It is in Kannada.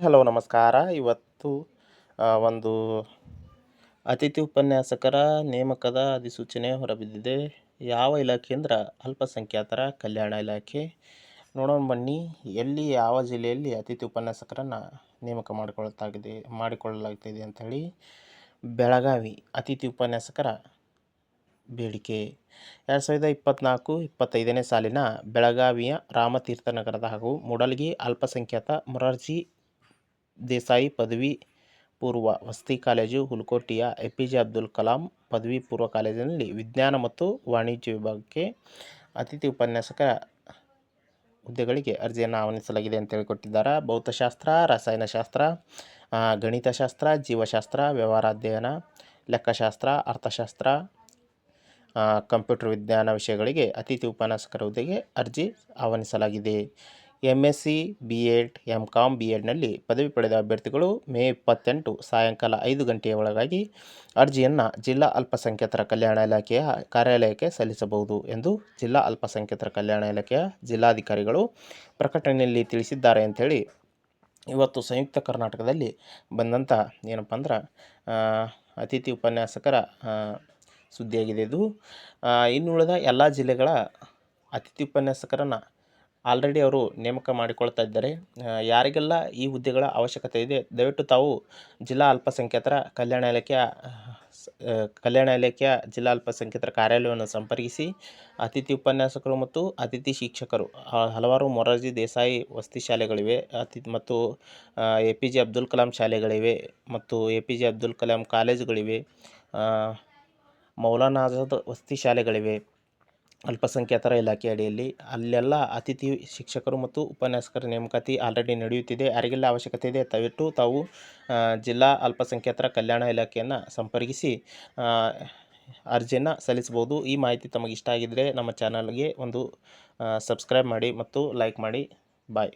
ಹಲೋ, ನಮಸ್ಕಾರ. ಇವತ್ತು ಒಂದು ಅತಿಥಿ ಉಪನ್ಯಾಸಕರ ನೇಮಕದ ಅಧಿಸೂಚನೆ ಹೊರಬಿದ್ದಿದೆ. ಯಾವ ಇಲಾಖೆ ಅಂದ್ರೆ ಅಲ್ಪಸಂಖ್ಯಾತರ ಕಲ್ಯಾಣ ಇಲಾಖೆ. ನೋಡೋಣ ಬನ್ನಿ, ಎಲ್ಲಿ, ಯಾವ ಜಿಲ್ಲೆಯಲ್ಲಿ ಅತಿಥಿ ಉಪನ್ಯಾಸಕರನ್ನು ನೇಮಕ ಮಾಡಿಕೊಳ್ತಾಗಿದೆ, ಮಾಡಿಕೊಳ್ಳಲಾಗ್ತಿದೆ ಅಂಥೇಳಿ ಬೆಳಗಾವಿ ಅತಿಥಿ ಉಪನ್ಯಾಸಕರ ಬೇಡಿಕೆ. ಎರಡು ಸಾವಿರದ ಇಪ್ಪತ್ತ್ನಾಲ್ಕು ಇಪ್ಪತ್ತೈದನೇ ಸಾಲಿನ ಬೆಳಗಾವಿಯ ರಾಮತೀರ್ಥನಗರದ ಹಾಗೂ ಮೂಡಲ್ಗಿ ಅಲ್ಪಸಂಖ್ಯಾತ ಮೊರಾರ್ಜಿ ದೇಸಾಯಿ ಪದವಿ ಪೂರ್ವ ವಸತಿ college, ಹುಲಕೋಟಿಯ A P J Abdul Kalam ಪದವಿ ಪೂರ್ವ ಕಾಲೇಜಿನಲ್ಲಿ ವಿಜ್ಞಾನ ಮತ್ತು ವಾಣಿಜ್ಯ ವಿಭಾಗಕ್ಕೆ ಅತಿಥಿ ಉಪನ್ಯಾಸಕ ಹುದ್ದೆಗಳಿಗೆ ಅರ್ಜಿಯನ್ನು ಆಹ್ವಾನಿಸಲಾಗಿದೆ ಅಂತ ಹೇಳಿಕೊಟ್ಟಿದ್ದಾರೆ. ಭೌತಶಾಸ್ತ್ರ, ರಸಾಯನಶಾಸ್ತ್ರ ಗಣಿತಶಾಸ್ತ್ರ, ಜೀವಶಾಸ್ತ್ರ ವ್ಯವಹಾರ ಅಧ್ಯಯನ ಲೆಕ್ಕಶಾಸ್ತ್ರ, ಅರ್ಥಶಾಸ್ತ್ರ ಕಂಪ್ಯೂಟರ್ ವಿಜ್ಞಾನ ವಿಷಯಗಳಿಗೆ ಅತಿಥಿ ಉಪನ್ಯಾಸಕರ ಹುದ್ದೆಗೆ ಅರ್ಜಿ ಆಹ್ವಾನಿಸಲಾಗಿದೆ. M S C B Ed M Com B ಎಡ್ನಲ್ಲಿ ಪದವಿ ಪಡೆದ ಅಭ್ಯರ್ಥಿಗಳು ಮೇ ಇಪ್ಪತ್ತೆಂಟು ಸಾಯಂಕಾಲ ಐದು ಗಂಟೆಯ ಒಳಗಾಗಿ ಅರ್ಜಿಯನ್ನು ಜಿಲ್ಲಾ ಅಲ್ಪಸಂಖ್ಯಾತರ ಕಲ್ಯಾಣ ಇಲಾಖೆಯ ಕಾರ್ಯಾಲಯಕ್ಕೆ ಸಲ್ಲಿಸಬಹುದು ಎಂದು ಜಿಲ್ಲಾ ಅಲ್ಪಸಂಖ್ಯಾತರ ಕಲ್ಯಾಣ ಇಲಾಖೆಯ ಜಿಲ್ಲಾಧಿಕಾರಿಗಳು ಪ್ರಕಟಣೆಯಲ್ಲಿ ತಿಳಿಸಿದ್ದಾರೆ ಅಂಥೇಳಿ ಇವತ್ತು ಸಂಯುಕ್ತ ಕರ್ನಾಟಕದಲ್ಲಿ ಬಂದಂಥ ಏನಪ್ಪ ಅಂದ್ರೆ ಅತಿಥಿ ಉಪನ್ಯಾಸಕರ ಸುದ್ದಿಯಾಗಿದೆ ಇದು. ಇನ್ನುಳಿದ ಇನ್ನು ಎಲ್ಲ ಜಿಲ್ಲೆಗಳ ಅತಿಥಿ ಉಪನ್ಯಾಸಕರನ್ನು ಆಲ್ರೆಡಿ ಅವರು ನೇಮಕ ಮಾಡಿಕೊಳ್ತಾ ಇದ್ದಾರೆ. ಯಾರಿಗೆಲ್ಲ ಈ ಹುದ್ದೆಗಳ ಅವಶ್ಯಕತೆ ಇದೆ, ದಯವಿಟ್ಟು ತಾವು ಜಿಲ್ಲಾ ಅಲ್ಪಸಂಖ್ಯಾತರ ಕಲ್ಯಾಣ ಇಲಾಖೆಯ ಕಲ್ಯಾಣ ಇಲಾಖೆಯ ಜಿಲ್ಲಾ ಅಲ್ಪಸಂಖ್ಯಾತರ ಕಾರ್ಯಾಲಯವನ್ನು ಸಂಪರ್ಕಿಸಿ ಅತಿಥಿ ಉಪನ್ಯಾಸಕರು ಮತ್ತು ಅತಿಥಿ ಶಿಕ್ಷಕರು ಹಲವಾರು ಮೊರಾರ್ಜಿ ದೇಸಾಯಿ ವಸತಿ ಶಾಲೆಗಳಿವೆ ಅತಿಥಿ ಮತ್ತು A P J Abdul Kalam ಶಾಲೆಗಳಿವೆ ಮತ್ತು A P J Abdul Kalam ಕಾಲೇಜುಗಳಿವೆ ಮೌಲಾನಾಜಾದ ವಸತಿ ಶಾಲೆಗಳಿವೆ. ಅಲ್ಪಸಂಖ್ಯಾತರ ಇಲಾಖೆ ಅಡಿಯಲ್ಲಿ ಅಲ್ಲೆಲ್ಲ ಅತಿಥಿ ಶಿಕ್ಷಕರು ಮತ್ತು ಉಪನ್ಯಾಸಕರ ನೇಮಕಾತಿ ಆಲ್ರೆಡಿ ನಡೆಯುತ್ತಿದೆ. ಯಾರಿಗೆಲ್ಲ ಅವಶ್ಯಕತೆ ಇದೆ ತವಿಟ್ಟು ತಾವು ಜಿಲ್ಲಾ ಅಲ್ಪಸಂಖ್ಯಾತರ ಕಲ್ಯಾಣ ಇಲಾಖೆಯನ್ನು ಸಂಪರ್ಕಿಸಿ ಅರ್ಜಿಯನ್ನು ಸಲ್ಲಿಸ್ಬೋದು ಈ ಮಾಹಿತಿ ತಮಗೆ ಇಷ್ಟ ಆಗಿದ್ದರೆ ನಮ್ಮ ಚಾನಲ್ಗೆ ಒಂದು ಸಬ್ಸ್ಕ್ರೈಬ್ ಮಾಡಿ ಮತ್ತು ಲೈಕ್ ಮಾಡಿ. ಬಾಯ್